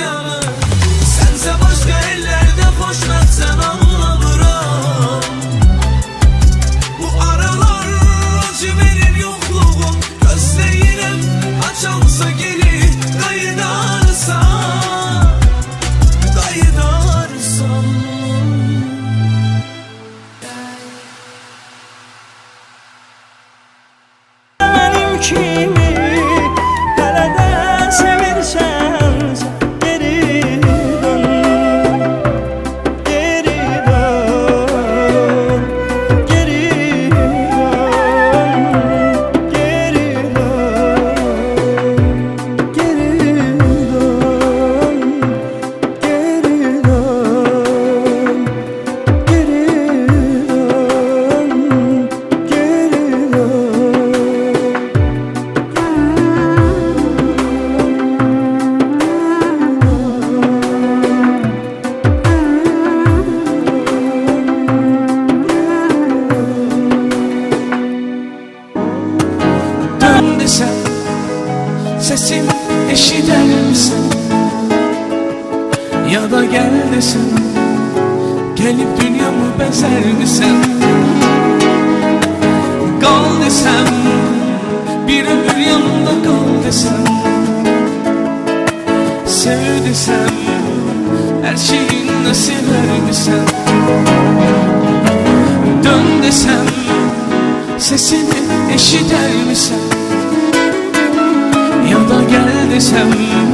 yanım başka ellerde koşmak sen Bu aralar acı benim yokluğum Gözlerim açalsa geri kayıda Sesim eşiter misin? Ya da gel desem Gelip dünyamı bezer misin? Kal desem Bir ömür yanımda kal desem Sev desem Her şeyin nasip vermişsen Dön desem Sesini eşiter misin desem